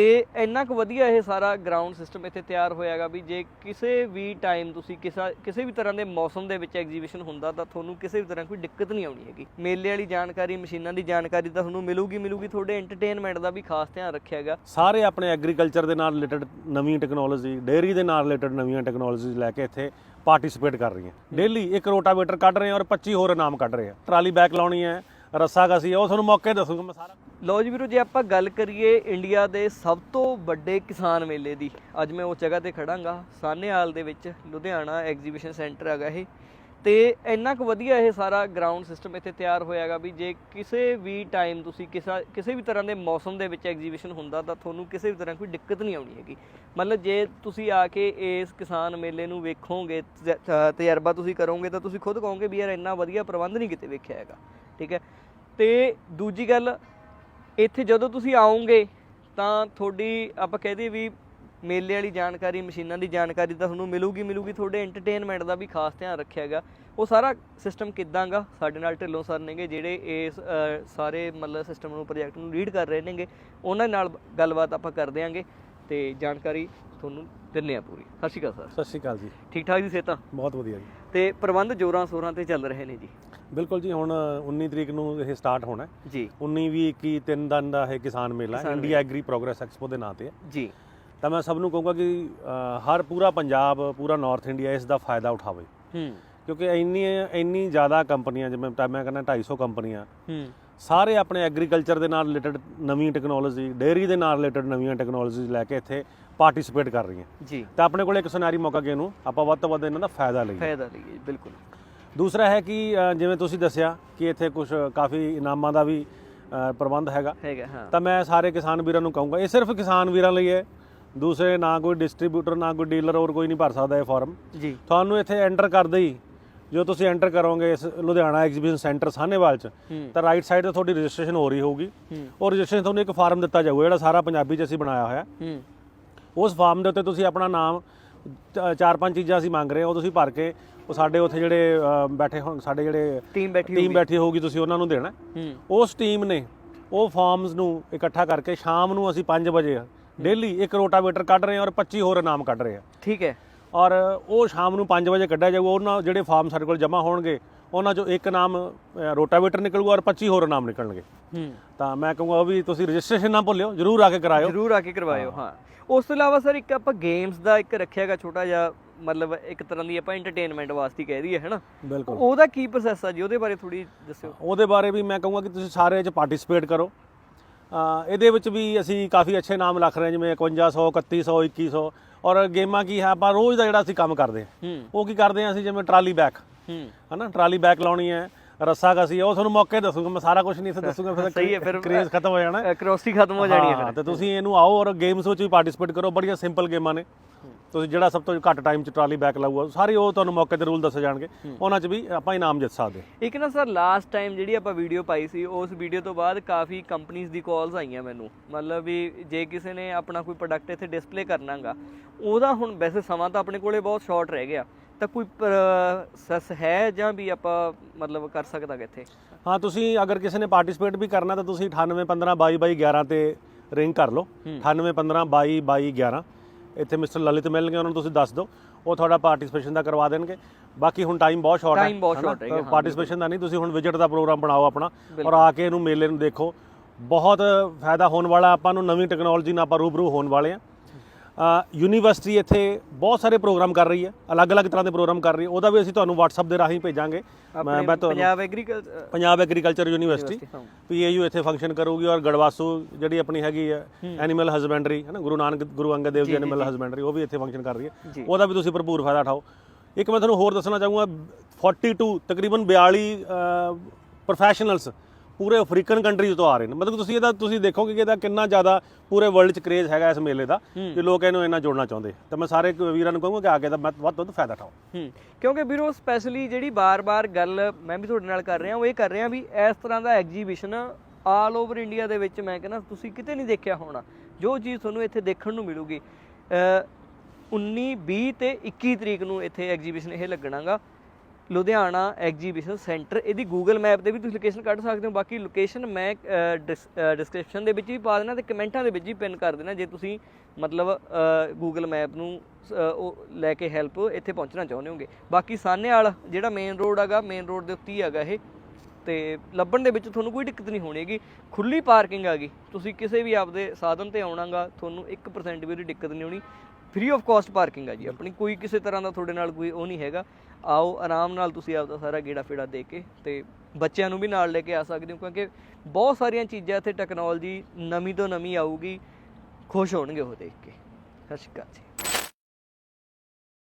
ਤੇ ਇੰਨਾ ਕੁ ਵਧੀਆ ਇਹ ਸਾਰਾ ਗਰਾਊਂਡ ਸਿਸਟਮ ਇੱਥੇ ਤਿਆਰ ਹੋਇਆਗਾ ਵੀ ਜੇ ਕਿਸੇ ਵੀ ਟਾਈਮ ਤੁਸੀਂ ਕਿਸੇ ਕਿਸੇ ਵੀ ਤਰ੍ਹਾਂ ਦੇ ਮੌਸਮ ਦੇ ਵਿੱਚ ਐਗਜ਼ੀਬਿਸ਼ਨ ਹੁੰਦਾ ਤਾਂ ਤੁਹਾਨੂੰ ਕਿਸੇ ਵੀ ਤਰ੍ਹਾਂ ਕੋਈ ਦਿੱਕਤ ਨਹੀਂ ਆਉਣੀ ਹੈਗੀ। ਮੇਲੇ ਵਾਲੀ ਜਾਣਕਾਰੀ, ਮਸ਼ੀਨਾਂ ਦੀ ਜਾਣਕਾਰੀ ਤਾਂ ਤੁਹਾਨੂੰ ਮਿਲੂਗੀ ਮਿਲੂਗੀ। ਤੁਹਾਡੇ ਐਂਟਰਟੇਨਮੈਂਟ ਦਾ ਵੀ ਖਾਸ ਧਿਆਨ ਰੱਖਿਆਗਾ ਸਾਰੇ ਆਪਣੇ ਐਗਰੀਕਲਚਰ ਦੇ ਨਾਲ ਰਿਲੇਟਡ ਨਵੀਂ ਟੈਕਨੋਲੋਜੀ ਡੇਅਰੀ ਦੇ ਨਾਲ ਰਿਲੇਟਡ ਨਵੀਆਂ ਟੈਕਨੋਲੋਜੀਜ਼ ਲੈ ਕੇ ਇੱਥੇ ਪਾਰਟਿਸਿਪੇਟ ਕਰ ਰਹੀਆਂ। ਡੇਲੀ ਇੱਕ ਰੋਟਾਵੇਟਰ ਕੱਢ ਰਹੇ ਆ ਔਰ 25 ਹੋਰ ਇਨਾਮ ਕੱਢ ਰਹੇ ਆ ਟਰਾਲੀ ਬੈਕ ਲਾਉਣੀ ਹੈ, ਰੱਸਾ ਕਸੀ ਹੈ ਉਹ ਤੁਹਾਨੂੰ ਮੌਕੇ ਦੱਸੂਗਾ, ਮੈਂ ਸਾਰਾ ਲੋ ਜੀ ਵੀਰੋ, ਜੇ ਆਪਾਂ ਗੱਲ ਕਰੀਏ ਇੰਡੀਆ ਦੇ ਸਭ ਤੋਂ ਵੱਡੇ ਕਿਸਾਨ ਮੇਲੇ ਦੀ, ਅੱਜ ਮੈਂ ਉਸ ਜਗ੍ਹਾ ਤੇ ਖੜਾਂਗਾ ਸਾਨੇਹਾਲ ਦੇ ਵਿੱਚ ਲੁਧਿਆਣਾ ਐਗਜ਼ੀਬਿਸ਼ਨ ਸੈਂਟਰ ਹੈਗਾ ਇਹ, ਤੇ ਇੰਨਾ ਕੁ ਵਧੀਆ ਇਹ ਸਾਰਾ ਗਰਾਊਂਡ ਸਿਸਟਮ ਇੱਥੇ ਤਿਆਰ ਹੋਇਆ ਹੈਗਾ ਵੀ ਜੇ ਕਿਸੇ ਵੀ ਟਾਈਮ ਤੁਸੀਂ ਕਿਸੇ ਕਿਸੇ ਵੀ ਤਰ੍ਹਾਂ ਦੇ ਮੌਸਮ ਦੇ ਵਿੱਚ ਐਗਜ਼ੀਬਿਸ਼ਨ ਹੁੰਦਾ ਤਾਂ ਤੁਹਾਨੂੰ ਕਿਸੇ ਵੀ ਤਰ੍ਹਾਂ ਕੋਈ ਦਿੱਕਤ ਨਹੀਂ ਆਉਣੀ ਹੈਗੀ। ਮਤਲਬ ਜੇ ਤੁਸੀਂ ਆ ਕੇ ਇਸ ਕਿਸਾਨ ਮੇਲੇ ਨੂੰ ਵੇਖੋਗੇ ਤਜ- ਤਜਰਬਾ ਤੁਸੀਂ ਕਰੋਗੇ ਤਾਂ ਤੁਸੀਂ ਖੁਦ ਕਹੋਗੇ ਵੀ ਯਾਰ ਇੰਨਾ ਵਧੀਆ ਪ੍ਰਬੰਧ ਨਹੀਂ ਕਿਤੇ ਵੇਖਿਆ ਹੈਗਾ, ਠੀਕ ਹੈ? ਤੇ ਦੂਜੀ ਗੱਲ ਇੱਥੇ ਜਦੋਂ ਤੁਸੀਂ ਆਓਗੇ ਤਾਂ ਤੁਹਾਡੀ, ਆਪਾਂ ਕਹਦੇ ਵੀ ਮੇਲੇ ਵਾਲੀ ਜਾਣਕਾਰੀ, ਮਸ਼ੀਨਾਂ ਦੀ ਜਾਣਕਾਰੀ ਤਾਂ ਤੁਹਾਨੂੰ ਮਿਲੂਗੀ ਮਿਲੂਗੀ। ਤੁਹਾਡੇ ਐਂਟਰਟੇਨਮੈਂਟ ਦਾ ਵੀ ਖਾਸ ਧਿਆਨ ਰੱਖਿਆਗਾ ਉਹ ਸਾਰਾ ਸਿਸਟਮ ਕਿਦਾਂਗਾ ਸਾਡੇ ਨਾਲ ਢਿੱਲੋਂ ਸਰ ਨੇਗੇ, ਜਿਹੜੇ ਇਸ ਸਾਰੇ ਮਤਲਬ ਸਿਸਟਮ ਨੂੰ ਪ੍ਰੋਜੈਕਟ ਨੂੰ ਲੀਡ ਕਰ ਰਹੇ ਨੇਗੇ, ਉਹਨਾਂ ਨਾਲ ਗੱਲਬਾਤ ਆਪਾਂ ਕਰ ਦਿਆਂਗੇ। ਤੇ ਜਾਣਕਾਰੀ ਤੁਹਾਨੂੰ ਦਿੰਨੇ ਆ ਪੂਰੀ। ਸਤਿ ਸ਼੍ਰੀ ਅਕਾਲ ਸਰ। ਸਤਿ ਸ਼੍ਰੀ ਅਕਾਲ ਜੀ। ਠੀਕ ਠਾਕ ਜੀ ਸੇਤਾ ਬਹੁਤ ਵਧੀਆ ਜੀ। ਤੇ ਪ੍ਰਬੰਧ ਜੋਰਾਂ ਸ਼ੋਰਾਂ ਤੇ ਚੱਲ ਰਹੇ ਨੇ ਜੀ? ਬਿਲਕੁਲ ਜੀ ਹੁਣ 19 ਤਰੀਕ ਨੂੰ ਇਹ ਸਟਾਰਟ ਹੋਣਾ ਹੈ। ਜੀ। 19 ਵੀ 21 ਤਿੰਨ ਦਿਨ ਦਾ ਇਹ ਕਿਸਾਨ ਮੇਲਾ ਇੰਡੀਆ ਐਗਰੀ ਪ੍ਰੋਗਰੈਸ ਐਕਸਪੋ ਦੇ ਨਾਂ ਤੇ ਹੈ। ਜੀ। ਤਾਂ ਮੈਂ ਸਭ ਨੂੰ ਕਹੂੰਗਾ ਕਿ ਹਰ ਪੂਰਾ ਪੰਜਾਬ ਪੂਰਾ ਨਾਰਥ ਇੰਡੀਆ ਇਸ ਦਾ ਫਾਇਦਾ ਉਠਾਵੇ। ਹੂੰ। ਕਿਉਂਕਿ ਇੰਨੀ ਇੰਨੀ ਜ਼ਿਆਦਾ ਕੰਪਨੀਆਂ ਜਿਵੇਂ ਮੈਂ ਕਹਿੰਦਾ 250 ਕੰਪਨੀਆਂ ਹੂੰ। ਸਾਰੇ ਆਪਣੇ ਐਗਰੀਕਲਚਰ ਦੇ ਨਾਲ ਰਿਲੇਟਡ ਨਵੀਂ ਟੈਕਨੋਲੋਜੀ ਡੇਅਰੀ ਦੇ ਨਾਲ ਰਿਲੇਟਡ ਨਵੀਆਂ ਟੈਕਨੋਲੋਜੀਜ਼ ਲੈ ਕੇ ਇੱਥੇ ਪਾਰਟਿਸਿਪੇਟ ਕਰ ਰਹੀਆਂ। ਜੀ। ਤਾਂ ਆਪਣੇ ਕੋਲ ਇੱਕ ਸੁਨਹਿਰੀ ਮੌਕਾ ਕਿ ਇਹਨੂੰ ਆਪਾਂ ਵੱਧ ਤੋਂ ਵੱਧ ਇਹਨਾਂ ਦਾ ਫਾਇਦਾ ਲਈਏ। ਫਾਇਦਾ ਲਈਏ ਬਿਲਕੁਲ। ਦੂਸਰਾ ਹੈ ਕਿ ਜਿਵੇਂ ਤੁਸੀਂ ਦੱਸਿਆ ਕਿ ਇੱਥੇ ਕੁਝ ਕਾਫੀ ਇਨਾਮਾਂ ਦਾ ਵੀ ਪ੍ਰਬੰਧ ਹੈਗਾ। ਹੈਗਾ ਹਾਂ। ਤਾਂ ਮੈਂ ਸਾਰੇ ਕਿਸਾਨ ਵੀਰਾਂ ਨੂੰ ਕਹੂੰਗਾ ਇਹ ਸਿਰਫ ਕਿਸਾਨ ਵੀਰਾਂ ਲਈ ਹੈ। ਦੂਸਰੇ ਨਾ ਕੋਈ ਡਿਸਟ੍ਰੀਬਿਊਟਰ ਨਾ ਕੋਈ ਡੀਲਰ ਹੋਰ ਕੋਈ ਨਹੀਂ ਭਰ ਸਕਦਾ ਇਹ ਫਾਰਮ ਜੀ। ਤੁਹਾਨੂੰ ਇੱਥੇ ਐਂਟਰ ਕਰਦੇ ਹੀ ਜੋ ਤੁਸੀਂ ਐਂਟਰ ਕਰੋਗੇ ਇਸ ਲੁਧਿਆਣਾ ਐਗਜ਼ੀਬਿਸ਼ਨ ਸੈਂਟਰ ਸਾਹਨੇਵਾਲ ਚ ਤਾਂ ਰਾਈਟ ਸਾਈਡ ਤੇ ਤੁਹਾਡੀ ਰਜਿਸਟ੍ਰੇਸ਼ਨ ਹੋ ਰਹੀ ਹੋਊਗੀ। ਉਹ ਰਜਿਸਟ੍ਰੇਸ਼ਨ ਤੁਹਾਨੂੰ ਇੱਕ ਫਾਰਮ ਦਿੱਤਾ ਜਾਊਗਾ ਜਿਹੜਾ ਸਾਰਾ ਪੰਜਾਬੀ ਚ ਅਸੀਂ ਬਣਾਇਆ ਹੋਇਆ। ਉਸ ਫਾਰਮ ਦੇ ਉੱਤੇ ਤੁਸੀਂ ਆਪਣਾ ਨਾਮ ਚਾਰ ਪੰਜ ਚੀਜ਼ਾਂ ਅਸੀਂ ਮੰਗ ਰਹੇ ਹਾਂ ਉਹ ਤੁਸੀਂ ਭਰ ਕੇ ਉਹ ਸਾਡੇ ਉੱਥੇ ਜਿਹੜੇ ਬੈਠੇ ਹੋਣ ਸਾਡੇ ਜਿਹੜੇ ਟੀਮ ਬੈਠੀ ਟੀਮ ਹੋਊਗੀ। ਬੈਠੀ ਹੋਊਗੀ ਤੁਸੀਂ ਉਹਨਾਂ ਨੂੰ ਦੇਣਾ। ਉਸ ਟੀਮ ਨੇ ਉਹ ਫਾਰਮਸ ਨੂੰ ਇਕੱਠਾ ਕਰਕੇ ਸ਼ਾਮ ਨੂੰ ਅਸੀਂ 5 ਵਜੇ ਡੇਲੀ ਇੱਕ ਰੋਟਾਵੇਟਰ ਕੱਢ ਰਹੇ ਹਾਂ ਔਰ 25 ਹੋਰ ਇਨਾਮ ਕੱਢ ਰਹੇ ਹਾਂ। ਠੀਕ ਹੈ। ਔਰ ਉਹ ਸ਼ਾਮ ਨੂੰ 5 ਵਜੇ ਕੱਢਿਆ ਜਾਊਗਾ ਉਹਨਾਂ ਜਿਹੜੇ ਫਾਰਮ ਸਾਡੇ ਕੋਲ ਜਮ੍ਹਾਂ ਹੋਣਗੇ ਉਹਨਾਂ ਚੋਂ ਇੱਕ ਨਾਮ ਰੋਟਾਵੇਟਰ ਨਿਕਲੂਗਾ ਔਰ 25 ਹੋਰ ਇਨਾਮ ਨਿਕਲਣਗੇ। ਹੂੰ। ਤਾਂ ਮੈਂ ਕਹੂੰਗਾ ਉਹ ਵੀ ਤੁਸੀਂ ਰਜਿਸਟ੍ਰੇਸ਼ਨ ਨਾ ਭੁੱਲਿਓ ਜਰੂਰ ਆ ਕੇ ਕਰਾਇਓ। ਜ਼ਰੂਰ ਆ ਕੇ ਕਰਵਾਇਓ ਹਾਂ। ਉਸ ਤੋਂ ਇਲਾਵਾ ਸਰ ਇੱਕ ਆਪਾਂ ਗੇਮਸ ਦਾ ਇੱਕ ਰੱਖਿਆਗਾ ਛੋਟਾ ਜਿਹਾ ਮਤਲਬ ਇੱਕ ਤਰ੍ਹਾਂ ਦੀ ਆਪਾਂ ਐਂਟਰਟੇਨਮੈਂਟ ਵਾਸਤੇ ਕਹਿ ਦਈਏ ਹੈਨਾ? ਬਿਲਕੁਲ। ਉਹਦਾ ਕੀ ਪ੍ਰੋਸੈਸ ਆ ਜੀ? ਉਹਦੇ ਬਾਰੇ ਥੋੜੀ ਦੱਸਿਓ। ਉਹਦੇ ਬਾਰੇ ਵੀ ਮੈਂ ਕਹੂੰਗਾ ਕਿ ਤੁਸੀਂ ਸਾਰੇ 'ਚ ਪਾਰਟਿਸਿਪੇਟ ਕਰੋ। ਇਹਦੇ ਵਿੱਚ ਵੀ ਅਸੀਂ ਕਾਫੀ ਅੱਛੇ ਨਾਮ ਲਿਖ ਰਹੇ ਹਾਂ ਜਿਵੇਂ 5100 3100 2100 ਔਰ ਗੇਮਾਂ ਕੀ ਹੈ ਆਪਾਂ ਰੋਜ਼ ਦਾ ਜਿਹੜਾ ਅਸੀਂ ਕੰਮ ਕਰਦੇ ਹਾਂ। ਹੂੰ। ਉਹ ਕੀ ਕਰਦੇ ਹਾਂ ਅਸੀਂ ਜਿਵੇਂ ਟਰਾਲੀ ਬੈਕ। ਹੂੰ। ਹਨਾ ਟਰਾਲੀ ਬੈਕ ਲਾਉਣੀ ਹੈ ਰੱਸਾ ਕਸੀ ਉਹ ਤੁਹਾਨੂੰ ਮੌਕੇ ਦੱਸੂਗਾ ਮੈਂ ਸਾਰਾ ਕੁਝ ਨਹੀਂ ਇੱਥੇ ਦੱਸੂਗਾ ਫਿਰ ਸਹੀ ਹੈ, ਫਿਰ- ਕ੍ਰੇਜ਼ ਖਤਮ ਹੋ ਜਾਣਾ। ਕਰੋਸੀ ਖਤਮ ਹੋ ਜਾਣੀ ਹੈ ਹਾਂ, ਫਿਰ। ਤੇ ਤੁਸੀਂ ਇਹਨੂੰ ਆਓ ਔਰ ਗੇਮਸ ਵਿੱਚ ਵੀ ਪਾਰਟਿਸਿਪੇਟ ਕਰੋ ਬੜੀਆਂ ਸਿੰਪਲ ਗੇਮਾਂ ਨੇ। ਤੁਸੀਂ ਜਿਹੜਾ ਸਭ ਤੋਂ ਘੱਟ ਟਾਈਮ 'ਚ ਟਰਾਲੀ ਬੈਕ ਲਾਊਗਾ ਸਾਰੇ ਉਹ ਤੁਹਾਨੂੰ ਮੌਕੇ ਤੇ ਰੂਲ ਦੱਸੇ ਜਾਣਗੇ। ਉਹਨਾਂ 'ਚ ਵੀ ਆਪਾਂ ਇਨਾਮ ਜਿੱਤ ਸਕਦੇ। ਇੱਕ ਨਾ ਸਰ ਲਾਸਟ ਟਾਈਮ ਜਿਹੜੀ ਆਪਾਂ ਵੀਡੀਓ ਪਾਈ ਸੀ ਉਸ ਵੀਡੀਓ ਤੋਂ ਬਾਅਦ ਕਾਫੀ ਕੰਪਨੀਆਂ ਦੀ ਕਾਲਸ ਆਈਆਂ ਮੈਨੂੰ। ਮਤਲਬ ਵੀ ਜੇ ਕਿਸੇ ਨੇ ਆਪਣਾ ਕੋਈ ਪ੍ਰੋਡਕਟ ਇੱਥੇ ਡਿਸਪਲੇ ਕਰਨਾਗਾ ਉਹਦਾ ਹੁਣ ਵੈਸੇ ਸਮਾਂ ਤਾਂ ਆਪਣੇ ਕੋਲੇ ਬਹੁਤ ਸ਼ਾਰਟ ਰਹਿ ਗਿਆ। ਤਾਂ ਕੋਈ ਪ੍ਰੋਸੈਸ ਹੈ ਜਾਂ ਵੀ ਆਪਾਂ ਮਤਲਬ ਕਰ ਸਕਦਾ ਕਿ ਇੱਥੇ? ਹਾਂ ਤੁਸੀਂ ਅਗਰ ਕਿਸੇ ਨੇ ਪਾਰਟਿਸਿਪੇਟ ਵੀ ਕਰਨਾ ਤਾਂ ਤੁਸੀਂ 9815222211 ਤੇ ਰਿੰਗ ਕਰ ਲਓ। 9815222211 ਇੱਥੇ ਮਿਸਟਰ ਲਲਿਤ ਮਿਲਣਗੇ ਉਹਨਾਂ ਨੂੰ ਤੁਸੀਂ ਦੱਸ ਦਿਓ। ਉਹ ਤੁਹਾਡਾ ਪਾਰਟਿਸਿਪੇਸ਼ਨ ਦਾ ਕਰਵਾ ਦੇਣਗੇ। ਬਾਕੀ ਹੁਣ ਟਾਈਮ ਬਹੁਤ ਸ਼ਾਰਟ ਹੈ ਬਹੁਤ ਹਾਂ, ਪਾਰਟਿਸਿਪੇਸ਼ਨ ਦਾ ਨਹੀਂ ਤੁਸੀਂ ਹੁਣ ਵਿਜ਼ਿਟ ਦਾ ਪ੍ਰੋਗਰਾਮ ਬਣਾਓ ਆਪਣਾ ਔਰ ਆ ਕੇ ਇਹਨੂੰ ਮੇਲੇ ਨੂੰ ਦੇਖੋ। ਬਹੁਤ ਫਾਇਦਾ ਹੋਣ ਵਾਲਾ ਆਪਾਂ ਨੂੰ ਨਵੀਂ ਟੈਕਨੋਲੋਜੀ ਨਾਲ ਆਪਾਂ ਰੂਬਰੂ ਹੋਣ ਵਾਲੇ ਆ ਯੂਨੀਵਰਸਿਟੀ ਇੱਥੇ ਬਹੁਤ ਸਾਰੇ ਪ੍ਰੋਗਰਾਮ ਕਰ ਰਹੀ ਹੈ ਅਲੱਗ-ਅਲੱਗ ਤਰ੍ਹਾਂ ਦੇ ਪ੍ਰੋਗਰਾਮ ਕਰ ਰਹੀ ਹੈ। ਉਹਦਾ ਵੀ ਅਸੀਂ ਤੁਹਾਨੂੰ WhatsApp ਦੇ ਰਾਹੀਂ ਭੇਜਾਂਗੇ। ਮੈਂ ਮੈਂ ਤੁਹਾਨੂੰ Punjab agriculture Punjab agriculture university PAU ਇੱਥੇ ਫੰਕਸ਼ਨ ਕਰੂਗੀ ਔਰ ਗੜਵਾਸੂ ਜਿਹੜੀ ਆਪਣੀ ਹੈਗੀ ਹੈ ਐਨੀਮਲ ਹਸਬੈਂਡਰੀ ਹੈ ਨਾ ਗੁਰੂ ਨਾਨਕ ਗੁਰੂ ਅੰਗਦ ਦੇਵ ਜੀ ਐਨੀਮਲ ਹਸਬੈਂਡਰੀ ਉਹ ਵੀ ਇੱਥੇ ਫੰਕਸ਼ਨ ਕਰ ਰਹੀ। ਹੈ। ਉਹਦਾ ਵੀ ਤੁਸੀਂ ਭਰਪੂਰ ਫਾਇਦਾ ਉਠਾਓ। ਇੱਕ ਮੈਂ ਤੁਹਾਨੂੰ ਹੋਰ ਦੱਸਣਾ ਚਾਹੂੰਗਾ 42 ਤਕਰੀਬਨ 42 ਪ੍ਰੋਫੈਸ਼ਨਲਸ ਪੂਰੇ ਅਫਰੀਕਨ ਕੰਟਰੀਜ਼ ਤੋਂ ਆ ਰਹੇ ਨੇ। ਮਤਲਬ ਤੁਸੀਂ ਇਹਦਾ ਤੁਸੀਂ ਦੇਖੋਗੇ ਕਿ ਇਹਦਾ ਕਿੰਨਾ ਜ਼ਿਆਦਾ ਪੂਰੇ ਵਰਲਡ 'ਚ ਕ੍ਰੇਜ਼ ਹੈਗਾ ਇਸ ਮੇਲੇ ਦਾ ਕਿ ਲੋਕ ਇਹਨੂੰ ਇੰਨਾ ਜੋੜਨਾ ਚਾਹੁੰਦੇ। ਤਾਂ ਮੈਂ ਸਾਰੇ ਵੀਰਾਂ ਨੂੰ ਕਹੂੰਗਾ ਕਿ ਆ ਕੇ ਦਾ ਵੱਧ ਤੋਂ ਵੱਧ ਫਾਇਦਾ ਉਠਾਓ। ਕਿਉਂਕਿ ਵੀਰੋ ਸਪੈਸ਼ਲੀ ਜਿਹੜੀ ਬਾਰ-ਬਾਰ ਗੱਲ ਮੈਂ ਵੀ ਤੁਹਾਡੇ ਨਾਲ ਕਰ ਰਿਹਾ ਉਹ ਇਹ ਕਰ ਰਿਹਾ ਵੀ ਇਸ ਤਰ੍ਹਾਂ ਦਾ ਐਗਜੀਬਿਸ਼ਨ ਆਲ ਓਵਰ ਇੰਡੀਆ ਦੇ ਵਿੱਚ ਮੈਂ ਕਹਿੰਦਾ ਤੁਸੀਂ ਕਿਤੇ ਨਹੀਂ ਦੇਖਿਆ ਹੋਣਾ। ਜੋ ਚੀਜ਼ ਤੁਹਾਨੂੰ ਇੱਥੇ ਦੇਖਣ ਨੂੰ ਮਿਲੂਗੀ ਅ, 19 20 ਤੇ 21 ਤਰੀਕ ਨੂੰ ਇੱਥੇ ਐਗਜੀਬਿਸ਼ਨ ਇਹ ਲੱਗਣਾਗਾ। ਲੁਧਿਆਣਾ ਐਗਜੀਬਿਸ਼ਨ ਸੈਂਟਰ ਇਹਦੀ ਗੂਗਲ ਮੈਪ ਤੇ ਵੀ ਤੁਸੀਂ ਲੋਕੇਸ਼ਨ ਕੱਢ ਸਕਦੇ ਹੋ। ਬਾਕੀ ਲੋਕੇਸ਼ਨ ਮੈਂ ਡਿਸਕ੍ਰਿਪਸ਼ਨ ਦੇ ਵਿੱਚ ਵੀ ਪਾ ਦੇਣਾ ਤੇ ਕਮੈਂਟਾਂ ਦੇ ਵਿੱਚ ਵੀ ਪਿਨ ਕਰ ਦੇਣਾ ਜੇ ਤੁਸੀਂ ਮਤਲਬ ਗੂਗਲ ਮੈਪ ਨੂੰ ਅ, ਉਹ ਲੈ ਕੇ ਹੈਲਪ ਇੱਥੇ ਪਹੁੰਚਣਾ ਚਾਹੁੰਦੇ ਹੋਗੇ। ਬਾਕੀ ਸਾਹਨੇਵਾਲ ਜਿਹੜਾ ਮੇਨ ਰੋਡ ਹੈਗਾ ਮੇਨ ਰੋਡ ਦੇ ਉੱਤੇ ਹੀ ਹੈਗਾ ਇਹ। ਤੇ ਲੱਭਣ ਦੇ ਵਿੱਚ ਤੁਹਾਨੂੰ ਕੋਈ ਦਿੱਕਤ ਨਹੀਂ ਹੋਣੀ ਹੈਗੀ। ਖੁੱਲੀ ਪਾਰਕਿੰਗ ਹੈਗੀ। ਤੁਸੀਂ ਕਿਸੇ ਵੀ ਆਪਦੇ ਸਾਧਨ ਤੇ ਆਉਣਾਗਾ ਤੁਹਾਨੂੰ 1% ਵੀ ਉਹਦੀ ਦਿੱਕਤ ਨਹੀਂ ਹੋਣੀ। ਫ੍ਰੀ ਆਫ ਕਾਸਟ ਪਾਰਕਿੰਗ ਆ ਜੀ, ਆਪਣੀ ਕੋਈ ਕਿਸੇ ਤਰ੍ਹਾਂ ਦਾ ਤੁਹਾਡੇ ਨਾਲ ਕੋਈ ਉਹ ਨਹੀਂ ਹੈਗਾ। ਆਓ, ਆਰਾਮ ਨਾਲ ਤੁਸੀਂ ਆਪਦਾ ਸਾਰਾ ਗੇੜਾ ਫੇੜਾ ਦੇ ਕੇ ਤੇ ਬੱਚਿਆਂ ਨੂੰ ਵੀ ਨਾਲ ਲੈ ਕੇ ਆ ਸਕਦੇ ਹੋ, ਕਿਉਂਕਿ ਬਹੁਤ ਸਾਰੀਆਂ ਚੀਜ਼ਾਂ ਇੱਥੇ ਟੈਕਨੋਲੋਜੀ ਨਵੀਂ ਤੋਂ ਨਵੀਂ ਆਊਗੀ, ਖੁਸ਼ ਹੋਣਗੇ ਉਹ ਦੇਖ ਕੇ। ਸਤਿ ਸ਼੍ਰੀ ਅਕਾਲ ਜੀ।